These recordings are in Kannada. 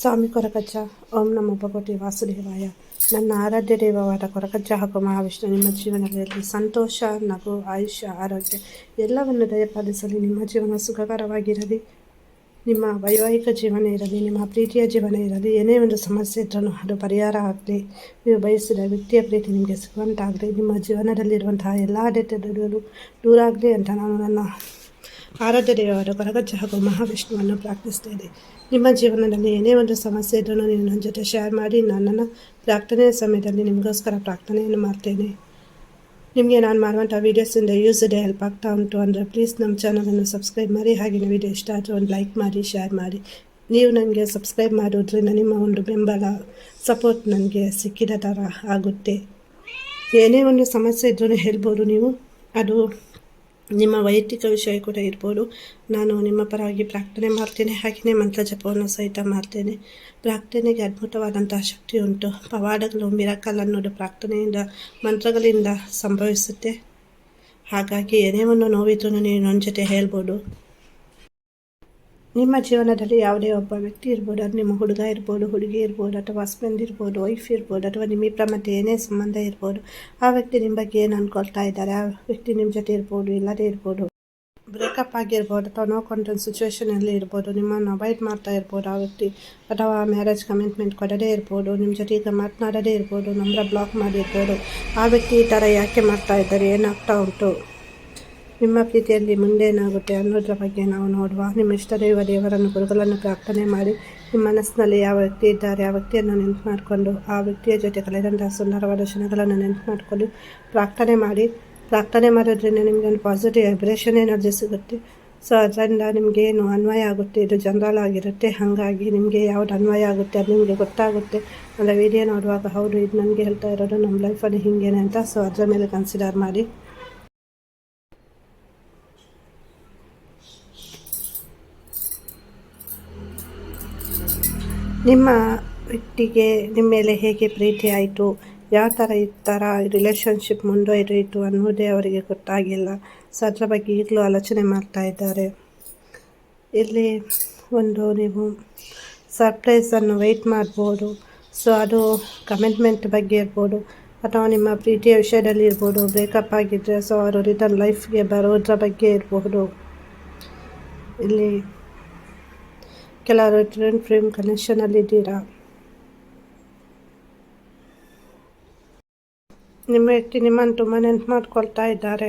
ಸ್ವಾಮಿ ಕೊರಕಜ್ಜ. ಓಂ ನಮ್ಮ ಭಗವತಿ ವಾಸುದೇವಾಯ. ನನ್ನ ಆರಾಧ್ಯ ದೇವವಾದ ಕೊರಕಜ್ಜ ಹಾಗೂ ಮಹಾವಿಷ್ಣು, ನಿಮ್ಮ ಜೀವನದಲ್ಲಿ ಸಂತೋಷ, ನಗು, ಆಯುಷ್ಯ, ಆರೋಗ್ಯ ಎಲ್ಲವನ್ನು ದಯಪಾಲಿಸಲಿ. ನಿಮ್ಮ ಜೀವನ ಸುಖಕರವಾಗಿರಲಿ. ನಿಮ್ಮ ವೈವಾಹಿಕ ಜೀವನ ಇರಲಿ, ನಿಮ್ಮ ಪ್ರೀತಿಯ ಜೀವನ ಇರಲಿ. ಏನೇ ಒಂದು ಸಮಸ್ಯೆ ಇದ್ರೂ ಅದು ಪರಿಹಾರ ಆಗಲಿ. ನೀವು ಬಯಸಿದ ವ್ಯಕ್ತಿಯ ಪ್ರೀತಿ ನಿಮಗೆ ಸಿಗುವಂತಾಗಲಿ. ನಿಮ್ಮ ಜೀವನದಲ್ಲಿರುವಂತಹ ಎಲ್ಲ ಅಡೆತಡೆಗಳು ದೂರ ಆಗಲಿ ಅಂತ ನಾನು ನನ್ನ ಆರಾಧ್ಯ ದೇವರ ಕೊರಗಜ್ಜ ಹಾಗೂ ಮಹಾವಿಷ್ಣುವನ್ನು ಪ್ರಾರ್ಥಿಸ್ತೇನೆ ನಿಮ್ಮ ಜೀವನದಲ್ಲಿ ಏನೇ ಒಂದು ಸಮಸ್ಯೆ ಇದ್ರೂ ನೀವು ನನ್ನ ಜೊತೆ ಶೇರ್ ಮಾಡಿ ನನ್ನನ್ನು ಪ್ರಾರ್ಥನೆಯ ಸಮಯದಲ್ಲಿ ನಿಮಗೋಸ್ಕರ ಪ್ರಾರ್ಥನೆಯನ್ನು ಮಾಡ್ತೇನೆ. ನಿಮಗೆ ನಾನು ಮಾಡುವಂಥ ವೀಡಿಯೋಸಿಂದ ಯೂಸ್ ಇದೆ ಹೆಲ್ಪ್ ಆಗ್ತಾ ಉಂಟು ಅಂದರೆ ಪ್ಲೀಸ್ ನಮ್ಮ ಚಾನಲನ್ನು ಸಬ್ಸ್ಕ್ರೈಬ್ ಮಾಡಿ, ಹಾಗೆ ವಿಡಿಯೋ ಇಷ್ಟ ಆದರೆ ಒಂದು ಲೈಕ್ ಮಾಡಿ ಶೇರ್ ಮಾಡಿ. ನೀವು ನನಗೆ ಸಬ್ಸ್ಕ್ರೈಬ್ ಮಾಡೋದ್ರಿಂದ ನಿಮ್ಮ ಒಂದು ಬೆಂಬಲ ಸಪೋರ್ಟ್ ನನಗೆ ಸಿಕ್ಕಿದ ಥರ ಆಗುತ್ತೆ. ಏನೇ ಒಂದು ಸಮಸ್ಯೆ ಇದ್ರೂ ಹೇಳ್ಬೋದು ನೀವು. ಅದು ನಿಮ್ಮ ವೈಯಕ್ತಿಕ ವಿಷಯ ಕೂಡ ಇರ್ಬೋದು. ನಾನು ನಿಮ್ಮ ಪರವಾಗಿ ಪ್ರಾರ್ಥನೆ ಮಾಡ್ತೇನೆ, ಹಾಗೆಯೇ ಮಂತ್ರ ಜಪವನ್ನು ಸಹಿತ ಮಾಡ್ತೇನೆ. ಪ್ರಾರ್ಥನೆಗೆ ಅದ್ಭುತವಾದಂತಹ ಶಕ್ತಿ ಉಂಟು. ಪವಾಡಗಳು, ಮಿರಕಲ್ ಅನ್ನೋದು ಪ್ರಾರ್ಥನೆಯಿಂದ, ಮಂತ್ರಗಳಿಂದ ಸಂಭವಿಸುತ್ತೆ. ಹಾಗಾಗಿ ಏನೇ ಒಂದು ನೋವಿದ್ರೂ ನೀವು ನನ್ನ ಜೊತೆ ಹೇಳ್ಬೋದು. ನಿಮ್ಮ ಜೀವನದಲ್ಲಿ ಯಾವುದೇ ಒಬ್ಬ ವ್ಯಕ್ತಿ ಇರ್ಬೋದು, ಅದು ನಿಮ್ಮ ಹುಡುಗ ಇರ್ಬೋದು, ಹುಡುಗಿ ಇರ್ಬೋದು, ಅಥವಾ ಹಸ್ಬೆಂಡ್ ಇರ್ಬೋದು ವೈಫ್ ಇರ್ಬೋದು, ಅಥವಾ ನಿಮ್ಮಿಬ್ಬರ ಮಧ್ಯೆ ಏನೇ ಸಂಬಂಧ ಇರ್ಬೋದು, ಆ ವ್ಯಕ್ತಿ ನಿಮ್ಮ ಬಗ್ಗೆ ಏನು ಅಂದ್ಕೊಳ್ತಾ ಇದ್ದಾರೆ? ಆ ವ್ಯಕ್ತಿ ನಿಮ್ಮ ಜೊತೆ ಇರ್ಬೋದು, ಇಲ್ಲದೇ ಇರ್ಬೋದು. ಬ್ರೇಕಪ್ ಆಗಿರ್ಬೋದು, ಅಥವಾ ನೋ ಕಾಂಟೆಂಟ್ ಸಿಚುವೇಷನಲ್ಲಿ ಇರ್ಬೋದು, ನಿಮ್ಮನ್ನು ಅವಾಯ್ಡ್ ಮಾಡ್ತಾ ಇರ್ಬೋದು, ಆ ವ್ಯಕ್ತಿ ಅಥವಾ ಮ್ಯಾರೇಜ್ ಕಮಿಟ್ಮೆಂಟ್ ಕೊಡದೇ ಇರ್ಬೋದು, ನಿಮ್ಮ ಜೊತೆ ಈಗ ಮಾತನಾಡದೇ ಇರ್ಬೋದು ನಂಬರ ಬ್ಲಾಕ್ ಮಾಡಿರ್ಬೋದು, ಆ ವ್ಯಕ್ತಿ ಈ ಥರ ಯಾಕೆ ಮಾಡ್ತಾ ಇದ್ದಾರೆ? ಏನಾಗ್ತಾ ಉಂಟು? ನಿಮ್ಮ ಪ್ರೀತಿಯಲ್ಲಿ ಮುಂದೇನಾಗುತ್ತೆ ಅನ್ನೋದ್ರ ಬಗ್ಗೆ ನಾವು ನೋಡುವ. ನಿಮ್ಮ ಇಷ್ಟ ದೈವ ದೇವರನ್ನು, ಗುರುಗಳನ್ನು ಪ್ರಾರ್ಥನೆ ಮಾಡಿ. ನಿಮ್ಮ ಮನಸ್ಸಿನಲ್ಲಿ ಯಾವ ವ್ಯಕ್ತಿ ಇದ್ದಾರೆ, ಆ ವ್ಯಕ್ತಿಯನ್ನು ನೆನಪು ಮಾಡಿಕೊಂಡು, ಆ ವ್ಯಕ್ತಿಯ ಜೊತೆ ಕಳೆದಂತಹ ಸುಂದರವಾದ ಕ್ಷಣಗಳನ್ನು ನೆನಪು ಮಾಡಿಕೊಂಡು ಪ್ರಾರ್ಥನೆ ಮಾಡಿ. ಪ್ರಾರ್ಥನೆ ಮಾಡೋದ್ರಿಂದ ನಿಮಗೆ ಒಂದು ಪಾಸಿಟಿವ್ ವೈಬ್ರೇಷನ್ ಎನರ್ಜಿ ಸಿಗುತ್ತೆ. ಸೊ ಅದರಿಂದ ಏನು ಅನ್ವಯ ಆಗುತ್ತೆ, ಇದು ಜನರಲ್ ಆಗಿರುತ್ತೆ, ಹಾಗಾಗಿ ನಿಮಗೆ ಯಾವ್ದು ಅನ್ವಯ ಆಗುತ್ತೆ, ಅದು ನಿಮಗೆ ಗೊತ್ತಾಗುತ್ತೆ ಅಂದರೆ ವಿಡಿಯೋ ನೋಡುವಾಗ, ಹೌದು, ಇದು ನನಗೆ ಹೇಳ್ತಾ ಇರೋದು, ನಮ್ಮ ಲೈಫಲ್ಲಿ ಹೀಗೇನೆ ಅಂತ. ಸೊ ಅದರ ಮೇಲೆ ಕನ್ಸಿಡರ್ ಮಾಡಿ. ನಿಮ್ಮ ವ್ಯಕ್ತಿಗೆ, ನಿಮ್ಮ ಮೇಲೆ ಹೇಗೆ ಪ್ರೀತಿ ಆಯಿತು, ಯಾವ ಥರ ಈ ಥರ ರಿಲೇಷನ್ಶಿಪ್ ಮುಂದುವರಿಯಿತು ಅನ್ನೋದೇ ಅವರಿಗೆ ಗೊತ್ತಾಗಿಲ್ಲ. ಸೊ ಅದರ ಬಗ್ಗೆ ಈಗಲೂ ಆಲೋಚನೆ ಮಾಡ್ತಾ ಇದ್ದಾರೆ. ಇಲ್ಲಿ ಒಂದು ನೀವು ಸರ್ಪ್ರೈಸನ್ನು ವೆಯ್ಟ್ ಮಾಡ್ಬೋದು. ಸೊ ಅದು ಕಮಿಟ್ಮೆಂಟ್ ಬಗ್ಗೆ ಇರ್ಬೋದು, ಅಥವಾ ನಿಮ್ಮ ಪ್ರೀತಿಯ ವಿಷಯದಲ್ಲಿ ಇರ್ಬೋದು ಬ್ರೇಕಪ್ ಆಗಿದ್ದರೆ ಸೊ ಅವರು ರಿಟರ್ನ್ ಲೈಫ್ಗೆ ಬರೋದ್ರ ಬಗ್ಗೆ ಇರಬಹುದು ಇಲ್ಲಿ ಕೆಲವರು ಟ್ರೆಂಡ್ ಫ್ರೇಮ್ ಕನೆಕ್ಷನಲ್ಲಿದ್ದೀರಾ ನಿಮ್ಮ ವ್ಯಕ್ತಿ ನಿಮ್ಮನ್ನು ತುಂಬ ನೆನ್ಪು ಮಾಡ್ಕೊಳ್ತಾ ಇದ್ದಾರೆ.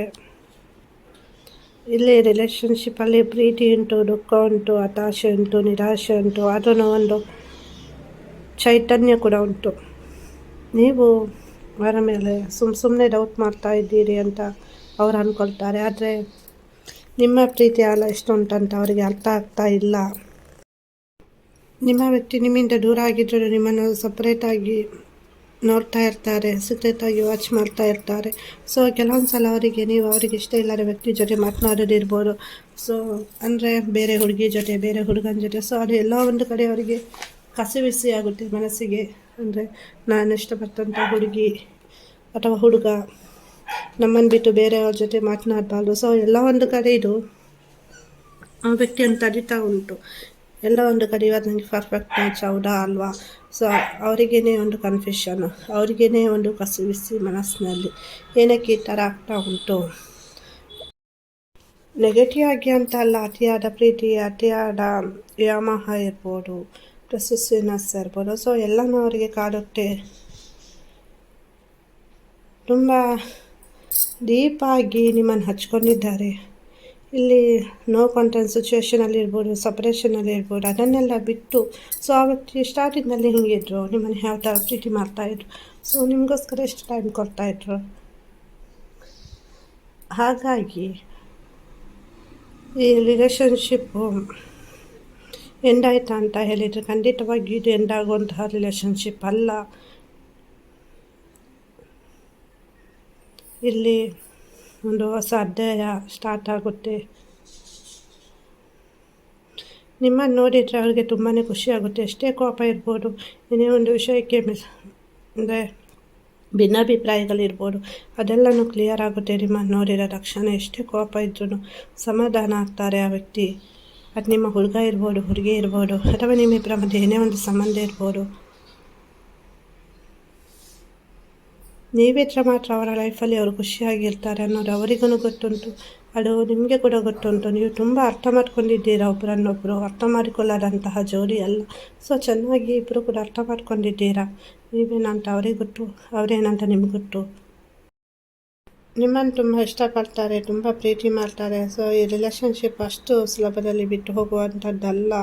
ಇಲ್ಲಿ ರಿಲೇಷನ್ಶಿಪ್ಪಲ್ಲಿ ಪ್ರೀತಿ ಉಂಟು, ದುಃಖ ಉಂಟು, ಹತಾಶೆ ಉಂಟು, ನಿರಾಶೆ ಉಂಟು, ಅದನ್ನು ಒಂದು ಚೈತನ್ಯ ಕೂಡ ಉಂಟು. ನೀವು ಅವರ ಮೇಲೆ ಸುಮ್ಮ ಸುಮ್ಮನೆ ಡೌಟ್ ಮಾಡ್ತಾ ಇದ್ದೀರಿ ಅಂತ ಅವ್ರು ಅಂದ್ಕೊಳ್ತಾರೆ ಆದರೆ ನಿಮ್ಮ ಪ್ರೀತಿ ಆಲ ಎಷ್ಟು ಉಂಟಂತ ಅವರಿಗೆ ಅರ್ಥ ಆಗ್ತಾ ಇಲ್ಲ. ನಿಮ್ಮ ವ್ಯಕ್ತಿ ನಿಮ್ಮಿಂದ ದೂರ ಆಗಿದ್ದರೂ ನಿಮ್ಮನ್ನು ಸಪ್ರೇಟಾಗಿ ನೋಡ್ತಾ ಇರ್ತಾರೆ ಸಪ್ರೇಟಾಗಿ ವಾಚ್ ಮಾಡ್ತಾ ಇರ್ತಾರೆ. ಸೊ ಕೆಲವೊಂದು ಸಲ ಅವರಿಗೆ ನೀವು ಅವರಿಗೆ ಇಷ್ಟ ಇಲ್ಲದ ವ್ಯಕ್ತಿ ಜೊತೆ ಮಾತನಾಡೋದಿರ್ಬೋದು ಸೊ ಅಂದರೆ ಬೇರೆ ಹುಡುಗಿ ಜೊತೆ, ಬೇರೆ ಹುಡುಗನ ಜೊತೆ. ಸೊ ಅದು ಎಲ್ಲ ಒಂದು ಕಡೆ ಅವರಿಗೆ ಕಸಿವಿಸಿ ಆಗುತ್ತೆ ಮನಸ್ಸಿಗೆ. ಅಂದರೆ ನಾನು ಇಷ್ಟಪಟ್ಟಂಥ ಹುಡುಗಿ ಅಥವಾ ಹುಡುಗ ನಮ್ಮನ್ನು ಬಿಟ್ಟು ಬೇರೆಯವ್ರ ಜೊತೆ ಮಾತನಾಡಬಾರ್ದು. ಸೊ ಎಲ್ಲ ಒಂದು ಕಡೆ ಇದು ಆ ವ್ಯಕ್ತಿಯನ್ನು ತಡಿತಾ ಉಂಟು. ಎಲ್ಲ ಒಂದು ಕಡೆ ಇವತ್ತು ನನಗೆ ಪರ್ಫೆಕ್ಟ್ ಮ್ಯಾಚ್ ಹೌದಾ ಅಲ್ವಾ? ಸೊ ಅವರಿಗೇ ಒಂದು ಕನ್ಫ್ಯೂಷನ್ ಅವರಿಗೇ ಒಂದು ಕಸಿವಿಸಿ ಮನಸ್ಸಿನಲ್ಲಿ. ಏನಕ್ಕೆ ಈ ಥರ ಆಗ್ತಾ ಉಂಟು? ನೆಗೆಟಿವ್ ಆಗಿ ಅಂತ ಅಲ್ಲ, ಅತಿಯಾದ ಪ್ರೀತಿ, ಅತಿಯಾದ ವ್ಯಾಮಹ ಇರ್ಬೋದು ಪ್ರಸಸ್ವಿನಸ್ ಇರ್ಬೋದು. ಸೊ ಎಲ್ಲನೂ ಅವರಿಗೆ ಕಾಡುತ್ತೆ. ತುಂಬ ಡೀಪಾಗಿ ನಿಮ್ಮನ್ನು ಹಚ್ಕೊಂಡಿದ್ದಾರೆ. ಇಲ್ಲಿ ನೋ ಕಾಂಟೆಂಟ್ ಸಿಚುವೇಷನಲ್ಲಿ ಇರ್ಬೋದು ಸಪ್ರೇಷನಲ್ಲಿ ಇರ್ಬೋದು, ಅದನ್ನೆಲ್ಲ ಬಿಟ್ಟು ಸೊ ಆ ವ್ಯಕ್ತಿ ಸ್ಟಾರ್ಟಿಂಗ್ನಲ್ಲಿ ಹಿಂಗಿದ್ರು ನಿಮ್ಮನ್ನು ಯಾವ ಥರ ಪ್ರೀತಿ ಮಾಡ್ತಾಯಿದ್ರು ಸೊ ನಿಮಗೋಸ್ಕರ ಎಷ್ಟು ಟೈಮ್ ಕೊಡ್ತಾಯಿದ್ರು ಹಾಗಾಗಿ, ಈ ರಿಲೇಷನ್ಶಿಪ್ಪು ಎಂಡಾಯ್ತಾ ಅಂತ ಹೇಳಿದರೆ ಖಂಡಿತವಾಗಿ ಇದು ಎಂಡಾಗುವಂತಹ ರಿಲೇಷನ್ಶಿಪ್ ಅಲ್ಲ. ಇಲ್ಲಿ ಒಂದು ಹೊಸ ಅಧ್ಯಾಯ ಸ್ಟಾರ್ಟ್ ಆಗುತ್ತೆ. ನಿಮ್ಮನ್ನು ನೋಡಿದರೆ ಅವ್ರಿಗೆ ತುಂಬಾ ಖುಷಿಯಾಗುತ್ತೆ ಎಷ್ಟೇ ಕೋಪ ಇರ್ಬೋದು, ಏನೇ ಒಂದು ವಿಷಯಕ್ಕೆ ಮಿಸ್, ಅಂದರೆ ಭಿನ್ನಾಭಿಪ್ರಾಯಗಳಿರ್ಬೋದು, ಅದೆಲ್ಲನೂ ಕ್ಲಿಯರ್ ಆಗುತ್ತೆ. ನಿಮ್ಮನ್ನು ನೋಡಿರೋ ತಕ್ಷಣ ಎಷ್ಟೇ ಕೋಪ ಇದ್ರೂ ಸಮಾಧಾನ ಆಗ್ತಾರೆ ಆ ವ್ಯಕ್ತಿ. ಅದು ನಿಮ್ಮ ಹುಡುಗ ಇರ್ಬೋದು, ಹುಡುಗಿ ಇರ್ಬೋದು, ಅಥವಾ ನಿಮ್ಮಿಬ್ಬರ ಮಧ್ಯೆ ಏನೇ ಒಂದು ಸಂಬಂಧ ಇರ್ಬೋದು. ನೀವಿದ್ರೆ ಮಾತ್ರ ಅವರ ಲೈಫಲ್ಲಿ ಅವರು ಖುಷಿಯಾಗಿರ್ತಾರೆ ಅನ್ನೋದು ಅವರಿಗೂ ಗೊತ್ತುಂಟು. ಅದು ನಿಮಗೆ ಕೂಡ ಗೊತ್ತುಂಟು. ನೀವು ತುಂಬ ಅರ್ಥ ಮಾಡ್ಕೊಂಡಿದ್ದೀರಾ ಒಬ್ಬರನ್ನೊಬ್ಬರು ಅರ್ಥ ಮಾಡಿಕೊಳ್ಳದಂತಹ ಜೋಡಿ ಅಲ್ಲ. ಸೊ ಚೆನ್ನಾಗಿ ಇಬ್ಬರು ಕೂಡ ಅರ್ಥ ಮಾಡ್ಕೊಂಡಿದ್ದೀರಾ? ನೀವೇನಂತ ಅವರಿಗೆ ಗೊತ್ತು, ಅವರೇನಂತ ನಿಮ್ಗೆ ಗೊತ್ತು? ನಿಮ್ಮನ್ನು ತುಂಬ ಇಷ್ಟಪಡ್ತಾರೆ, ತುಂಬ ಪ್ರೀತಿ ಮಾಡ್ತಾರೆ. ಸೊ ಈ ರಿಲೇಷನ್ಶಿಪ್ ಅಷ್ಟು ಸುಲಭದಲ್ಲಿ ಬಿಟ್ಟು ಹೋಗುವಂಥದ್ದಲ್ಲ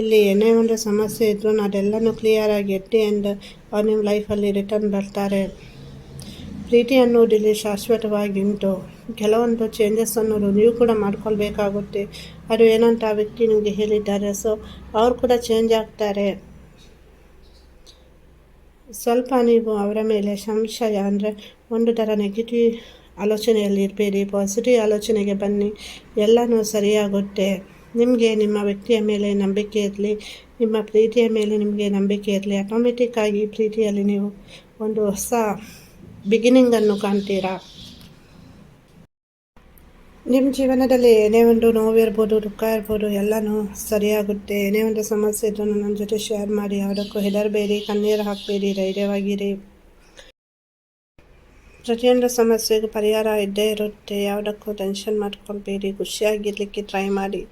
ಇಲ್ಲಿ ಏನೇ ಒಂದು ಸಮಸ್ಯೆ ಇದ್ರೂ ಅದೆಲ್ಲನೂ ಕ್ಲಿಯರಾಗಿ ಎಟ್ಟಿ ಆ್ಯಂಡ್ ಅವ್ರು ನಿಮ್ಮ ಲೈಫಲ್ಲಿ ರಿಟರ್ನ್ ಬರ್ತಾರೆ. ಪ್ರೀತಿ ಅನ್ನೋದಿಲ್ಲಿ ಶಾಶ್ವತವಾಗಿ ಉಂಟು. ಕೆಲವೊಂದು ಚೇಂಜಸ್ ಅನ್ನೋದು ನೀವು ಕೂಡ ಮಾಡ್ಕೊಳ್ಬೇಕಾಗುತ್ತೆ. ಅದು ಏನಂತ ವ್ಯಕ್ತಿ ನಿಮಗೆ ಹೇಳಿದ್ದಾರೆ. ಸೊ ಅವ್ರು ಕೂಡ ಚೇಂಜ್ ಆಗ್ತಾರೆ. ಸ್ವಲ್ಪ ನೀವು ಅವರ ಮೇಲೆ ಸಂಶಯ ಅಂದರೆ ಒಂದು ಥರ ನೆಗೆಟಿವ್ ಆಲೋಚನೆಯಲ್ಲಿ ಇರಬೇಡಿ. ಪಾಸಿಟಿವ್ ಆಲೋಚನೆಗೆ ಬನ್ನಿ. ಎಲ್ಲನೂ ಸರಿಯಾಗುತ್ತೆ. ನಿಮಗೆ ನಿಮ್ಮ ವ್ಯಕ್ತಿಯ ಮೇಲೆ ನಂಬಿಕೆ ಇರಲಿ. ನಿಮ್ಮ ಪ್ರೀತಿಯ ಮೇಲೆ ನಿಮಗೆ ನಂಬಿಕೆ ಇರಲಿ. ಆಟೋಮೆಟಿಕ್ಕಾಗಿ ಪ್ರೀತಿಯಲ್ಲಿ ನೀವು ಒಂದು ಹೊಸ ಬಿಗಿನಿಂಗನ್ನು ಕಾಣ್ತೀರಾ? ನಿಮ್ಮ ಜೀವನದಲ್ಲಿ ಏನೇ ಒಂದು ನೋವಿರ್ಬೋದು, ದುಃಖ ಇರ್ಬೋದು, ಎಲ್ಲನೂ ಸರಿಯಾಗುತ್ತೆ. ಏನೇ ಒಂದು ಸಮಸ್ಯೆ ಇದ್ರೂ ನನ್ನ ಜೊತೆ ಶೇರ್ ಮಾಡಿ ಯಾವುದಕ್ಕೂ ಹೆದರಬೇಡಿ, ಕಣ್ಣೀರು ಹಾಕಬೇಡಿ, ಧೈರ್ಯವಾಗಿರಿ. ಪ್ರತಿಯೊಂದು ಸಮಸ್ಯೆಗೂ ಪರಿಹಾರ ಇದ್ದೇ ಇರುತ್ತೆ. ಯಾವುದಕ್ಕೂ ಟೆನ್ಷನ್ ಮಾಡ್ಕೊಳ್ಬೇಡಿ, ಖುಷಿಯಾಗಿರಲಿಕ್ಕೆ ಟ್ರೈ ಮಾಡಿ.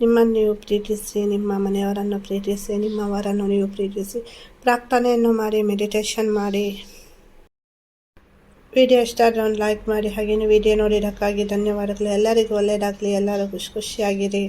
ನಿಮ್ಮನ್ನು ನೀವು ಪ್ರೀತಿಸಿ, ನಿಮ್ಮ ಮನೆಯವರನ್ನು ಪ್ರೀತಿಸಿ ನಿಮ್ಮವರನ್ನು ನೀವು ಪ್ರೀತಿಸಿ, ಪ್ರಾರ್ಥನೆಯನ್ನು ಮಾಡಿ ಮೆಡಿಟೇಷನ್ ಮಾಡಿ. ವಿಡಿಯೋ ಇಷ್ಟ ಆದರೆ ಒಂದು ಲೈಕ್ ಮಾಡಿ ಹಾಗೆಯೇ ವಿಡಿಯೋ ನೋಡಿರೋಕ್ಕಾಗಿ ಧನ್ಯವಾದಗಳು. ಎಲ್ಲರಿಗೂ ಒಳ್ಳೆಯದಾಗಲಿ ಎಲ್ಲರೂ ಖುಷಿ ಖುಷಿಯಾಗಿರಿ.